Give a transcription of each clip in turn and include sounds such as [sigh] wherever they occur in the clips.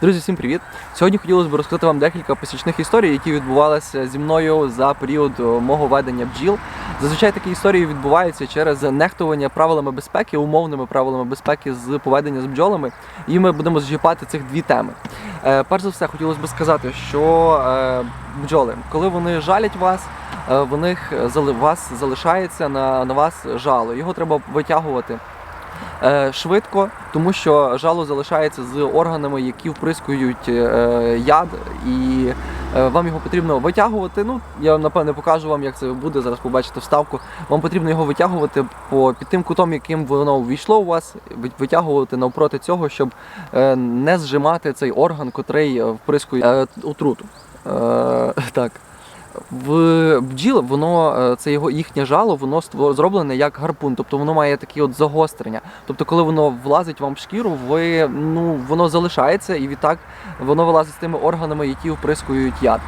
Друзі, всім привіт! Сьогодні хотілося б розказати вам декілька посічних історій, які відбувалися зі мною за період е, мого ведення бджіл. Зазвичай такі історії відбуваються через нехтування правилами безпеки, умовними правилами безпеки з поведення з бджолами. І ми будемо зчіпати цих дві теми. Е, Перш за все, хотілося б сказати, що е, бджоли, коли вони жалять вас, е, в них вас залишається на, на вас жало. Його треба витягувати е, швидко, тому що жало залишається з органами, які вприскують е, яд, і е, вам його потрібно витягувати. Ну, я напевне покажу вам, як це буде. Зараз побачите вставку. Вам потрібно його витягувати по під тим кутом, яким воно увійшло у вас, витягувати навпроти цього, щоб е, не зжимати цей орган, котрий е, вприскує е, отруту. Е, [laughs] так. В бджіл воно е, це його їхнє жало, воно зроблене як гарпун, тобто воно має такі от загострення. Тобто, коли воно влазить вам в шкіру, ви ну воно залишається і відтак воно вилазить з тими органами, які вприскують яд.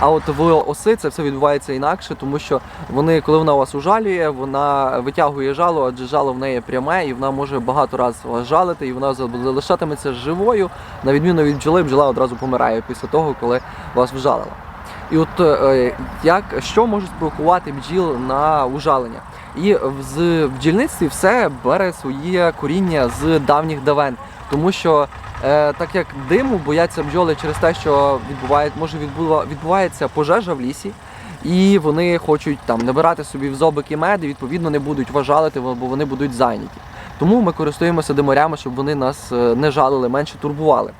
А от в оси це все відбувається інакше, тому що вони, коли вона вас ужалює, вона витягує жало, адже жало в неї пряме, і вона може багато разів вас жалити, і вона залишатиметься живою. На відміну від бджоли, бджола одразу помирає після того, коли вас вжалила. І от е, як що може спровокувати бджіл на ужалення? І в- бджільництві все бере своє коріння з давніх давен, тому що е, так як диму бояться бджоли через те, що відбуває, може відбува, відбувається пожежа в лісі, і вони хочуть там набирати собі в зобики мед, відповідно не будуть вас жалити, бо вони будуть зайняті. Тому ми користуємося димарями, щоб вони нас е, не жалили, менше турбували.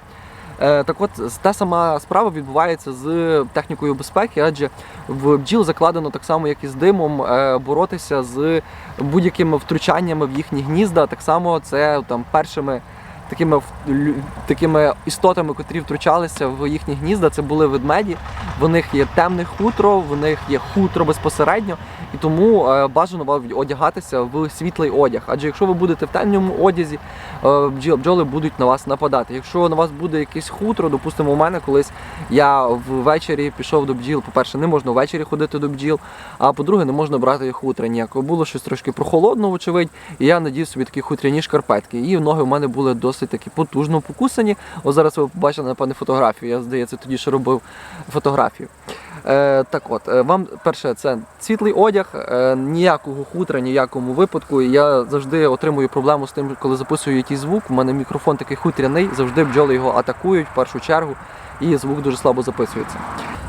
Е, Так от та сама справа відбувається з технікою безпеки, адже в бджіл закладено так само, як і з димом, е, боротися з будь-якими втручаннями в їхні гнізда. Так само це там першими такими такими істотами, котрі втручалися в їхні гнізда. Це були ведмеді. В них є темне хутро, в них є хутро безпосередньо, і тому е, бажано одягатися в світлий одяг. Адже якщо ви будете в темному одязі, е, бджоли будуть на вас нападати. Якщо на вас буде якесь хутро, допустимо, у мене колись я ввечері пішов до бджіл. По-перше, не можна ввечері ходити до бджіл, а по-друге, не можна брати хутра ніякого. Було щось трошки прохолодно, вочевидь, і я надів собі такі хутряні шкарпетки. І ноги в мене були досить такі потужно покусані. Ось зараз ви побачили, напевне, фотографію. Я здається, тоді ще робив фотографію. Е, так от, е, вам перше, це світлий одяг, е, ніякого хутра, ніякому випадку. Я завжди отримую проблему з тим, коли записую якийсь звук. У мене мікрофон такий хутряний, завжди бджоли його атакують в першу чергу, і звук дуже слабо записується.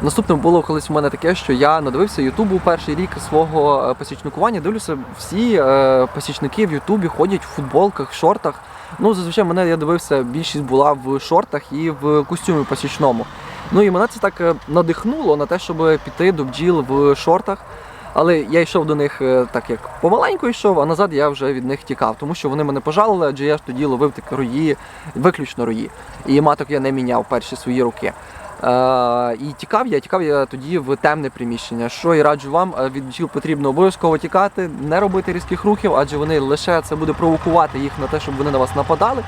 Наступним було колись у мене таке, що я надивився Ютубу перший рік свого е, посічникування. Дивлюся, всі е, посічники в Ютубі ходять в футболках, шортах. Ну, зазвичай мене я дивився, більшість була в шортах і в костюмі посічному. Ну і мене це так е, надихнуло на те, щоб піти до бджіл в шортах. Але я йшов до них е, так як помаленьку йшов, а назад я вже від них тікав, тому що вони мене пожалили, адже я ж тоді ловив такі рої, виключно рої. І маток я не міняв перші свої роки. Е, і тікав я, тікав я тоді в темне приміщення. Що і раджу вам, е, від бджіл потрібно обов'язково тікати, не робити різких рухів, адже вони лише це буде провокувати їх на те, щоб вони на вас нападали.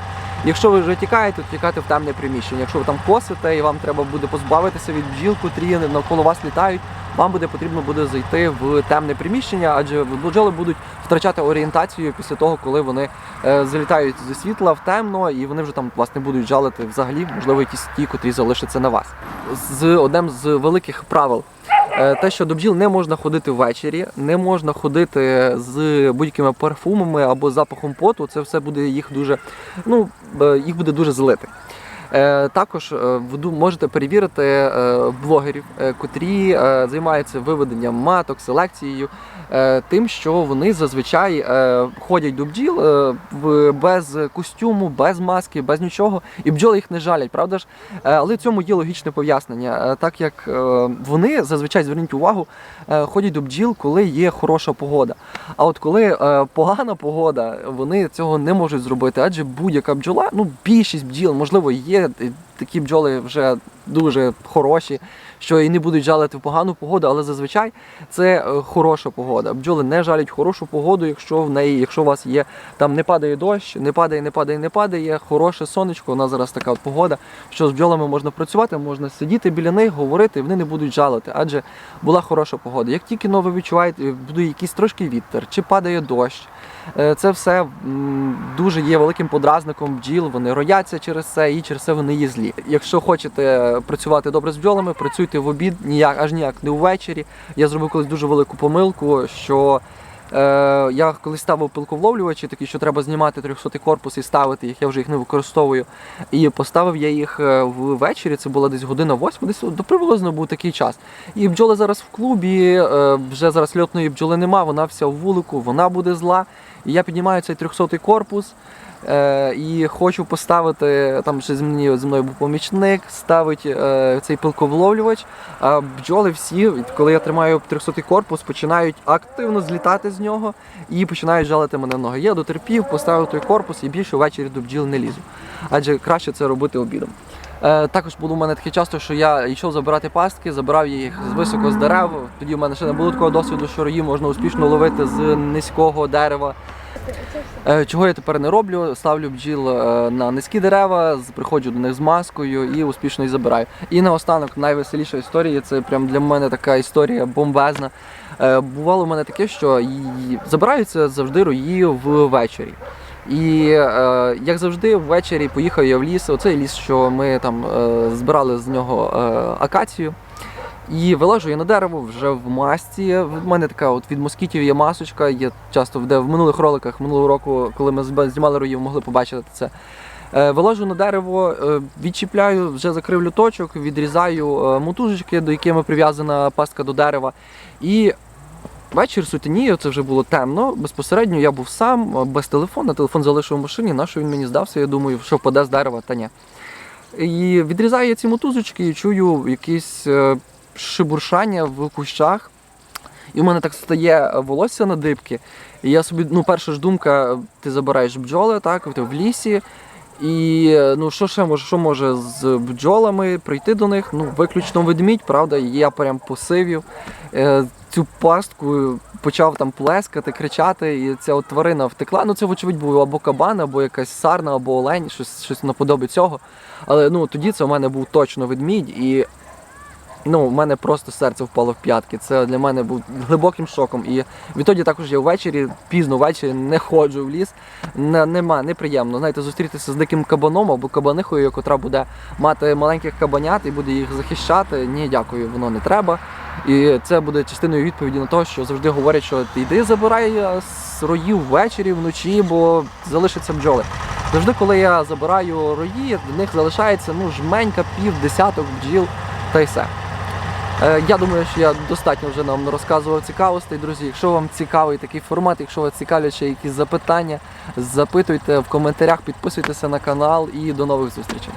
Якщо ви вже тікаєте, то тікати в темне приміщення. Якщо ви там косите і вам треба буде позбавитися від бджіл, котрі навколо вас літають, вам буде потрібно буде зайти в темне приміщення, адже бджоли будуть втрачати орієнтацію після того, коли вони е, залітають зі світла в темно, і вони вже там вас не будуть жалити взагалі, можливо, якісь ті, котрі залишаться на вас. З одним з великих правил. е, Те, що до бджіл не можна ходити ввечері, не можна ходити з будь-якими парфумами або запахом поту. Це все буде їх дуже, ну е, їх буде дуже злити. Е, Також е, ви можете перевірити е, блогерів, котрі займаються виведенням маток, селекцією, тим, що вони зазвичай ходять до бджіл без костюму, без маски, без нічого, і бджоли їх не жалять, правда ж? Але цьому є логічне пояснення, так як вони зазвичай зверніть увагу, ходять до бджіл, коли є хороша погода. А от коли погана погода, вони цього не можуть зробити, адже будь-яка бджола, ну більшість бджіл, можливо, є But. Такі бджоли вже дуже хороші, що і не будуть жалити в погану погоду, але зазвичай це е, хороша погода. Бджоли не жалять хорошу погоду, якщо в неї, якщо у вас є там не падає дощ, не падає, не падає, не падає, хороше сонечко. У нас зараз така от погода, що з бджолами можна працювати, можна сидіти біля них, говорити, вони не будуть жалити, адже була хороша погода. Як тільки ви відчуваєте, буде якийсь трошки вітер, чи падає дощ, е, це все дуже є великим подразником бджіл. Вони рояться через це і через це вони є злі. Землі. Якщо хочете працювати добре з бджолами, працюйте в обід, ніяк аж ніяк не ввечері. Я зробив колись дуже велику помилку, що е, я колись ставив пилковловлювачі, такі, що треба знімати 300 корпус і ставити їх, я вже їх не використовую. І поставив я їх е, ввечері, це була десь година восьма, десь приблизно був такий час. І бджоли зараз в клубі, е, вже зараз льотної бджоли нема, вона вся в вулику, вона буде зла. І я піднімаю цей 300 корпус. Е, і хочу поставити, там ще зі мною, зі мною був помічник, ставить е, цей пилковловлювач. А бджоли всі, коли я тримаю 300 корпус, починають активно злітати з нього і починають жалити мене ноги. Я дотерпів, поставив той корпус і більше ввечері до бджіл не лізу. Адже краще це робити обідом. Е, також було в мене таке часто, що я йшов забирати пастки, забирав їх з високо з дерев. Тоді в мене ще не було такого досвіду, що рої можна успішно ловити з низького дерева. Е, Чого я тепер не роблю? Ставлю бджіл е, на низькі дерева, приходжу до них з маскою і успішно їх забираю. І наостанок найвеселіша історія це прям для мене така історія бомбезна. Е, Бувало в мене таке, що забираються завжди рої ввечері. І е, як завжди, ввечері поїхав я в ліс. Оцей ліс, що ми там е, збирали з нього е, акацію. І вилажу я на дерево вже в масці. В мене така от від москітів є масочка. Є часто де в минулих роликах минулого року, коли ми знімали роїв, могли побачити це. Е, Вилажу на дерево, е, відчіпляю, вже закрив люточок, відрізаю е, мотужечки, до якими прив'язана пастка до дерева. І вечір сутеніє, це вже було темно. Безпосередньо я був сам, без телефона. Телефон залишив в машині. На що він мені здався? Я думаю, що впаде з дерева, та ні. І відрізаю я ці мотузочки і чую якісь шебуршання в кущах. І в мене так стає волосся на дибки. І я собі, ну, перша ж думка, ти забираєш бджоли, так, ти в лісі. І ну, що ще може, що може з бджолами прийти до них? Ну, виключно ведмідь, правда, я прям посивів. Е, цю пастку почав там плескати, кричати, і ця от тварина втекла. Ну, це, вочевидь, був або кабан, або якась сарна, або олень, щось, щось наподобі цього. Але ну, тоді це у мене був точно ведмідь, і ну, в мене просто серце впало в п'ятки. Це для мене був глибоким шоком. І відтоді також я ввечері, пізно ввечері не ходжу в ліс. Не, нема, неприємно. Знаєте, зустрітися з диким кабаном або кабанихою, котра буде мати маленьких кабанят і буде їх захищати. Ні, дякую, воно не треба. І це буде частиною відповіді на те, що завжди говорять, що ти йди забирай е, з роїв ввечері, вночі, бо залишаться бджоли. Завжди, коли я забираю рої, в них залишається ну, жменька, пів, десяток бджіл та й все. Е, Я думаю, що я достатньо вже нам розказував цікавостей, друзі. Якщо вам цікавий такий формат, якщо вас цікавлять якісь запитання, запитуйте в коментарях, підписуйтеся на канал і до нових зустрічей.